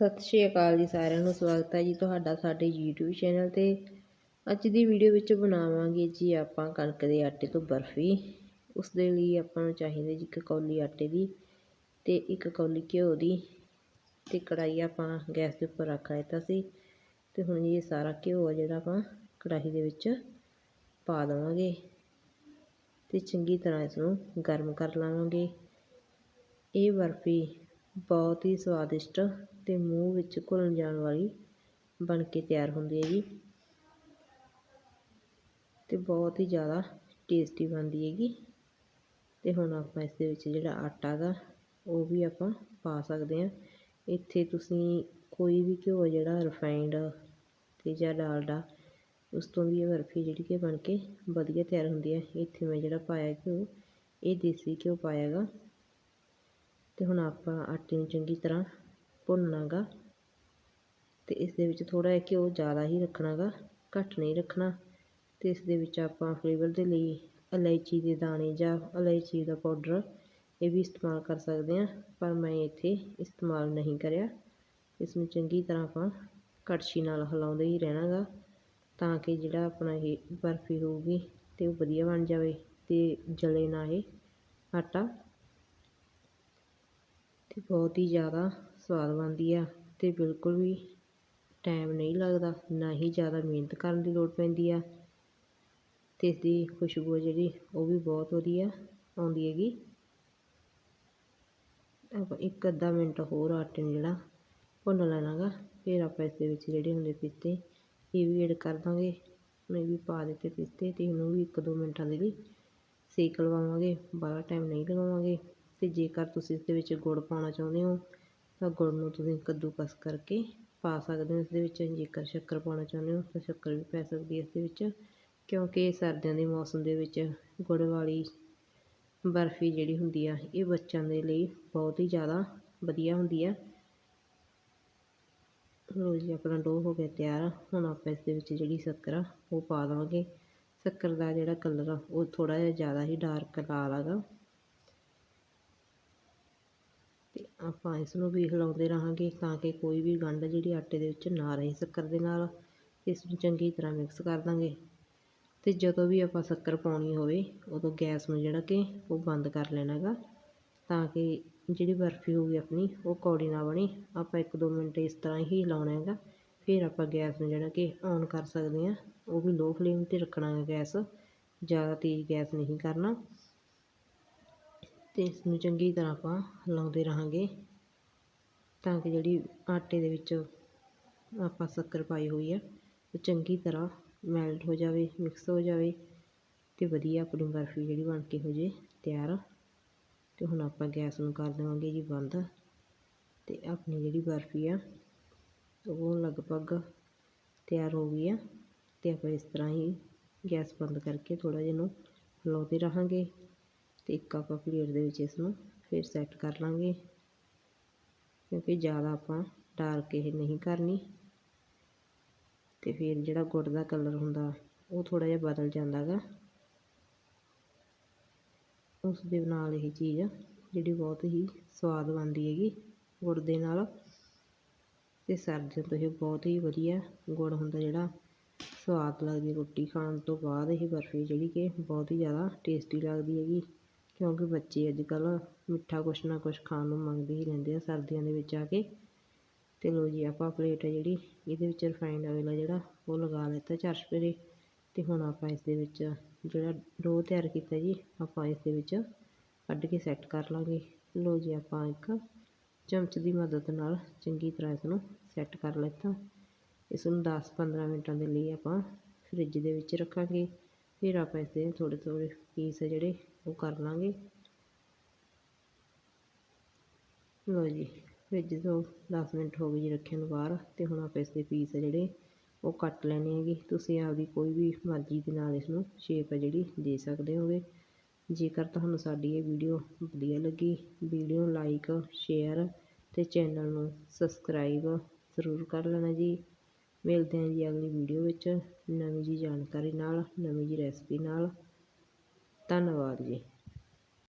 ਸਤਿ ਸ਼੍ਰੀ ਅਕਾਲ ਜੀ ਸਾਰਿਆਂ ਨੂੰ, ਸਵਾਗਤ ਹੈ ਜੀ ਤੁਹਾਡਾ ਸਾਡੇ YouTube ਚੈਨਲ ਤੇ। ਅੱਜ ਦੀ ਵੀਡੀਓ ਵਿੱਚ ਬਣਾਵਾਂਗੇ ਜੀ ਆਪਾਂ ਕਣਕ ਦੇ ਆਟੇ ਤੋਂ ਬਰਫੀ। ਉਸ ਦੇ ਲਈ ਆਪਾਂ ਨੂੰ ਚਾਹੀਦੀ ਜੀ ਇੱਕ ਕੌਲੀ ਆਟੇ ਦੀ ਤੇ ਇੱਕ ਕੌਲੀ ਘਿਓ ਦੀ ਤੇ ਕੜਾਈ ਆਪਾਂ ਗੈਸ ਦੇ ਉੱਪਰ ਰੱਖ ਦਿੱਤਾ ਸੀ। ਤੇ ਹੁਣ ਇਹ ਸਾਰਾ ਘਿਓ ਆ ਜਿਹੜਾ ਆਪਾਂ ਕੜਾਹੀ ਦੇ ਵਿੱਚ ਪਾ ਦੇਵਾਂਗੇ ਤੇ ਚੰਗੀ ਤਰ੍ਹਾਂ ਇਸ ਨੂੰ ਗਰਮ ਕਰ ਲਵਾਂਗੇ। ਇਹ ਬਰਫੀ ਬਹੁਤ ਹੀ ਸਵਾਦਿਸ਼ਟ ਅਤੇ ਮੂੰਹ ਵਿੱਚ ਘੁਲਣ ਜਾਣ ਵਾਲੀ ਬਣ ਕੇ ਤਿਆਰ ਹੁੰਦੀ ਹੈ ਜੀ। ਅਤੇ ਬਹੁਤ ਹੀ ਜ਼ਿਆਦਾ ਟੇਸਟੀ ਬਣਦੀ ਹੈਗੀ। ਅਤੇ ਹੁਣ ਆਪਾਂ ਇਸ ਦੇ ਵਿੱਚ ਜਿਹੜਾ ਆਟਾ ਗਾ, ਉਹ ਵੀ ਆਪਾਂ ਪਾ ਸਕਦੇ ਹਾਂ। ਇੱਥੇ ਤੁਸੀਂ ਕੋਈ ਵੀ ਘਿਓ ਜਿਹੜਾ ਰਿਫਾਈਂਡ ਅਤੇ ਜਾਂ ਡਾਲਡਾ, ਉਸ ਤੋਂ ਵੀ ਇਹ ਬਰਫੀ ਜਿਹੜੀ ਕਿ ਬਣ ਕੇ ਵਧੀਆ ਤਿਆਰ ਹੁੰਦੀ ਹੈ। ਇੱਥੇ ਮੈਂ ਜਿਹੜਾ ਪਾਇਆ ਘਿਓ, ਇਹ ਦੇਸੀ ਘਿਓ ਪਾਇਆ ਗਾ। ਅਤੇ ਹੁਣ ਆਪਾਂ ਆਟੇ ਨੂੰ ਚੰਗੀ ਤਰ੍ਹਾਂ ਭੁੰਨਣਾ ਗਾ ਅਤੇ ਇਸ ਦੇ ਵਿੱਚ ਥੋੜ੍ਹਾ ਜਿਹਾ ਘਿਓ ਜ਼ਿਆਦਾ ਹੀ ਰੱਖਣਾ ਗਾ ਘੱਟ ਨਹੀਂ ਰੱਖਣਾ ਅਤੇ ਇਸ ਦੇ ਵਿੱਚ ਆਪਾਂ ਫਲੇਵਰ ਦੇ ਲਈ ਇਲਾਇਚੀ ਦੇ ਦਾਣੇ ਜਾਂ ਇਲਾਇਚੀ ਦਾ ਪਾਊਡਰ ਇਹ ਵੀ ਇਸਤੇਮਾਲ ਕਰ ਸਕਦੇ ਹਾਂ, ਪਰ ਮੈਂ ਇੱਥੇ ਇਸਤੇਮਾਲ ਨਹੀਂ ਕਰਿਆ। ਇਸ ਨੂੰ ਚੰਗੀ ਤਰ੍ਹਾਂ ਆਪਾਂ ਕੜਛੀ ਨਾਲ ਹਿਲਾਉਂਦੇ ਹੀ ਰਹਿਣਾ ਗਾ ਤਾਂ ਕਿ ਜਿਹੜਾ ਆਪਣਾ ਇਹ ਬਰਫੀ ਹੋਊਗੀ ਅਤੇ ਉਹ ਵਧੀਆ ਬਣ ਜਾਵੇ ਅਤੇ ਜਲੇ ਨਾ ਇਹ ਆਟਾ। ਬਹੁਤ ਹੀ ਜ਼ਿਆਦਾ ਸਵਾਦ ਬਣਦੀ ਆ ਅਤੇ ਬਿਲਕੁਲ ਵੀ ਟਾਈਮ ਨਹੀਂ ਲੱਗਦਾ, ਨਾ ਹੀ ਜ਼ਿਆਦਾ ਮਿਹਨਤ ਕਰਨ ਦੀ ਲੋੜ ਪੈਂਦੀ ਆ। ਅਤੇ ਇਸਦੀ ਖੁਸ਼ਬੂ ਜਿਹੜੀ, ਉਹ ਵੀ ਬਹੁਤ ਵਧੀਆ ਆਉਂਦੀ ਹੈਗੀ। ਆਪਾਂ ਇੱਕ ਅੱਧਾ ਮਿੰਟ ਹੋਰ ਆਟੇ ਨੂੰ ਜਿਹੜਾ ਭੁੰਨ ਲੈਣਾ ਗਾ ਫਿਰ ਆਪਾਂ ਇਸ ਦੇ ਵਿੱਚ ਜਿਹੜੇ ਹੁੰਦੇ ਪਿਸਤੇ ਇਹ ਵੀ ਐਡ ਕਰ ਦਾਂਗੇ। ਮੈਂ ਵੀ ਪਾ ਦਿੱਤੇ ਪਿਸਤੇ ਅਤੇ ਇਹਨੂੰ ਵੀ ਇੱਕ ਦੋ ਮਿੰਟਾਂ ਦੇ ਲਈ ਸੇਕ ਲਵਾਵਾਂਗੇ, ਬਾਹਲਾ ਟਾਈਮ ਨਹੀਂ ਲਗਾਵਾਂਗੇ ਅਤੇ ਜੇਕਰ ਤੁਸੀਂ ਇਸ ਦੇ ਵਿੱਚ ਗੁੜ ਪਾਉਣਾ ਚਾਹੁੰਦੇ ਹੋ, ਤਾਂ ਗੁੜ ਨੂੰ ਤੁਸੀਂ ਕੱਦੂਕਸ ਕਰਕੇ ਪਾ ਸਕਦੇ ਹੋ ਇਸ ਦੇ ਵਿੱਚ। ਜੇਕਰ ਸ਼ੱਕਰ ਪਾਉਣਾ ਚਾਹੁੰਦੇ ਹੋ, ਤਾਂ ਸ਼ੱਕਰ ਵੀ ਪੈ ਸਕਦੀ ਹੈ ਇਸ ਦੇ ਵਿੱਚ, ਕਿਉਂਕਿ ਸਰਦੀਆਂ ਦੇ ਮੌਸਮ ਦੇ ਵਿੱਚ ਗੁੜ ਵਾਲੀ ਬਰਫੀ ਜਿਹੜੀ ਹੁੰਦੀ ਆ, ਇਹ ਬੱਚਿਆਂ ਦੇ ਲਈ ਬਹੁਤ ਹੀ ਜ਼ਿਆਦਾ ਵਧੀਆ ਹੁੰਦੀ ਆ। ਲੋ ਜੀ, ਆਪਣਾ ਡੋ ਹੋ ਗਿਆ ਤਿਆਰ। ਹੁਣ ਆਪਾਂ ਇਸ ਦੇ ਵਿੱਚ ਜਿਹੜੀ ਸ਼ੱਕਰ ਆ, ਉਹ ਪਾ ਦੇਵਾਂਗੇ ਸ਼ੱਕਰ ਦਾ ਜਿਹੜਾ ਕਲਰ ਆ, ਉਹ ਥੋੜ੍ਹਾ ਜਿਹਾ ਜ਼ਿਆਦਾ ਹੀ ਡਾਰਕ ਲਾਲ ਹੈਗਾ ਤੇ ਆਪਾਂ ਇਸ ਨੂੰ ਵੀ ਹਿਲਾਉਂਦੇ ਰਹਾਂਗੇ ਤਾਂ ਕਿ ਕੋਈ ਵੀ ਗੰਢ ਜਿਹੜੀ ਆਟੇ ਦੇ ਵਿੱਚ ਨਾ ਰਹੇ ਸ਼ੱਕਰ ਦੇ ਨਾਲ, ਇਸ ਨੂੰ ਚੰਗੀ ਤਰ੍ਹਾਂ ਮਿਕਸ ਕਰ ਦਾਂਗੇ। ਤੇ ਜਦੋਂ ਵੀ ਆਪਾਂ ਸ਼ੱਕਰ ਪਾਉਣੀ ਹੋਵੇ, ਉਦੋਂ ਗੈਸ ਨੂੰ ਜਿਹੜਾ ਕਿ ਉਹ ਬੰਦ ਕਰ ਲੈਣਾ ਹੈਗਾ, ਤਾਂ ਕਿ ਜਿਹੜੀ ਬਰਫੀ ਹੋਊਗੀ ਆਪਣੀ, ਉਹ ਕੌੜੀ ਨਾ ਬਣੇ। ਆਪਾਂ ਇੱਕ ਦੋ ਮਿੰਟ ਇਸ ਤਰ੍ਹਾਂ ਹੀ ਹਿਲਾਉਣਾ ਹੈਗਾ, ਫਿਰ ਆਪਾਂ ਗੈਸ ਨੂੰ ਜਿਹੜਾ ਕਿ ਔਨ ਕਰ ਸਕਦੇ ਹਾਂ। ਉਹ ਵੀ ਲੋ ਫਲੇਮ 'ਤੇ ਰੱਖਣਾ ਹੈ ਗੈਸ, ਜ਼ਿਆਦਾ ਤੇਜ਼ ਗੈਸ ਨਹੀਂ ਕਰਨਾ। ਅਤੇ ਇਸ ਨੂੰ ਚੰਗੀ ਤਰ੍ਹਾਂ ਆਪਾਂ ਹਿਲਾਉਂਦੇ ਰਹਾਂਗੇ ਤਾਂ ਕਿ ਜਿਹੜੀ ਆਟੇ ਦੇ ਵਿੱਚ ਆਪਾਂ ਸ਼ੱਕਰ ਪਾਈ ਹੋਈ ਆ, ਉਹ ਚੰਗੀ ਤਰ੍ਹਾਂ ਮੈਲਟ ਹੋ ਜਾਵੇ ਮਿਕਸ ਹੋ ਜਾਵੇ ਅਤੇ ਵਧੀਆ ਆਪਣੀ ਬਰਫੀ ਜਿਹੜੀ ਬਣ ਕੇ ਹੋ ਜੇ ਤਿਆਰ। ਅਤੇ ਹੁਣ ਆਪਾਂ ਗੈਸ ਨੂੰ ਕਰ ਦੇਵਾਂਗੇ ਜੀ ਬੰਦ ਅਤੇ ਆਪਣੀ ਜਿਹੜੀ ਬਰਫੀ ਆ, ਉਹ ਲਗਭਗ ਤਿਆਰ ਹੋ ਗਈ ਆ ਅਤੇ ਆਪਾਂ ਇਸ ਤਰ੍ਹਾਂ ਹੀ ਗੈਸ ਬੰਦ ਕਰਕੇ ਥੋੜ੍ਹਾ ਜਿਹਾ ਇਹਨੂੰ ਹਿਲਾਉਂਦੇ ਰਹਾਂਗੇ। ਤੇ ਇੱਕ ਆਪਾਂ ਪਲੇਟ ਦੇ ਵਿੱਚ ਇਸ ਨੂੰ ਫਿਰ ਸੈੱਟ ਕਰ ਲਾਂਗੇ। ਕਿਉਂਕਿ ਜ਼ਿਆਦਾ ਆਪਾਂ ਡਾਰਕ ਇਹ ਨਹੀਂ ਕਰਨੀ। ਤੇ ਫਿਰ ਜਿਹੜਾ ਗੁੜ ਦਾ ਕਲਰ ਹੁੰਦਾ, ਉਹ ਥੋੜ੍ਹਾ ਜਿਹਾ ਬਦਲ ਜਾਂਦਾ ਗਾ ਉਸ ਦੇ ਨਾਲ ਇਹ ਚੀਜ਼ ਜਿਹੜੀ ਬਹੁਤ ਹੀ ਸਵਾਦ ਬਣਦੀ ਹੈਗੀ, ਗੁੜ ਦੇ ਨਾਲ। ਤੇ ਸਰਦੀਆਂ ਤੋਂ ਇਹ ਬਹੁਤ ਹੀ ਵਧੀਆ ਗੁੜ ਹੁੰਦਾ ਜਿਹੜਾ, ਸਵਾਦ ਲੱਗਦੀ ਰੋਟੀ ਖਾਣ ਤੋਂ ਬਾਅਦ ਇਹ ਬਰਫੀ ਜਿਹੜੀ ਕਿ ਬਹੁਤ ਹੀ ਜ਼ਿਆਦਾ ਟੇਸਟੀ ਲੱਗਦੀ ਹੈਗੀ। ਕਿਉਂਕਿ ਬੱਚੇ ਅੱਜ ਕੱਲ੍ਹ ਮਿੱਠਾ ਕੁਛ ਨਾ ਕੁਛ ਖਾਣ ਨੂੰ ਮੰਗਦੇ ਹੀ ਰਹਿੰਦੇ ਆ, ਸਰਦੀਆਂ ਦੇ ਵਿੱਚ ਆ ਕੇ। ਅਤੇ ਲੋ ਜੀ, ਆਪਾਂ ਪਲੇਟ ਹੈ ਜਿਹੜੀ, ਇਹਦੇ ਵਿੱਚ ਰਿਫਾਈਂਡ ਆਇਲ ਆ ਜਿਹੜਾ, ਉਹ ਲਗਾ ਲਿੱਤਾ ਚਾਰ ਚਪੇਰੇ ਅਤੇ ਹੁਣ ਆਪਾਂ ਇਸ ਦੇ ਵਿੱਚ ਜਿਹੜਾ ਡੋ ਤਿਆਰ ਕੀਤਾ ਜੀ, ਆਪਾਂ ਇਸ ਦੇ ਵਿੱਚ ਕੱਢ ਕੇ ਸੈੱਟ ਕਰ ਲਾਂਗੇ। ਲਓ ਜੀ, ਆਪਾਂ ਇੱਕ ਚਮਚ ਦੀ ਮਦਦ ਨਾਲ ਚੰਗੀ ਤਰ੍ਹਾਂ ਇਸ ਨੂੰ ਸੈੱਟ ਕਰ ਲਿੱਤਾ। ਇਸ ਨੂੰ 10-15 ਮਿੰਟਾਂ ਦੇ ਲਈ ਆਪਾਂ ਫ੍ਰਿਜ ਦੇ ਵਿੱਚ ਰੱਖਾਂਗੇ। ਫਿਰ ਆਪਾਂ ਇਸ ਦੇ ਥੋੜ੍ਹੇ ਥੋੜ੍ਹੇ ਪੀਸ ਜਿਹੜੇ ਉਹ ਕਰ ਲਾਂਗੇ। ਲੋ ਜੀ, ਫ੍ਰਿਜ ਤੋਂ 10 ਮਿੰਟ ਹੋ ਗਏ ਜੀ ਰੱਖਿਆ ਨੂੰ ਬਾਹਰ ਤੇ ਹੁਣ ਆਪਾਂ ਇਸ ਦੇ ਪੀਸ ਜਿਹੜੇ ਉਹ ਕੱਟ ਲੈਣੇ ਹੈਗੇ। ਤੁਸੀਂ ਆਪਦੀ ਕੋਈ ਵੀ ਮਰਜ਼ੀ ਦੇ ਨਾਲ ਇਸ ਨੂੰ ਸ਼ੇਪ ਹੈ ਜਿਹੜੀ ਦੇ ਸਕਦੇ ਹੋਗੇ। ਜੇਕਰ ਤੁਹਾਨੂੰ ਸਾਡੀ ਇਹ ਵੀਡੀਓ ਵਧੀਆ ਲੱਗੀ ਵੀਡੀਓ ਲਾਈਕ ਸ਼ੇਅਰ ਤੇ ਚੈਨਲ ਨੂੰ ਸਬਸਕ੍ਰਾਈਬ ਜ਼ਰੂਰ ਕਰ ਲੈਣਾ ਜੀ। ਮਿਲਦੇ ਹਾਂ ਜੀ ਅਗਲੀ ਵੀਡੀਓ ਵਿੱਚ ਨਵੀਂ ਜੀ ਜਾਣਕਾਰੀ ਨਾਲ, ਨਵੀਂ ਜੀ ਰੈਸਪੀ ਨਾਲ। ਧੰਨਵਾਦ ਜੀ।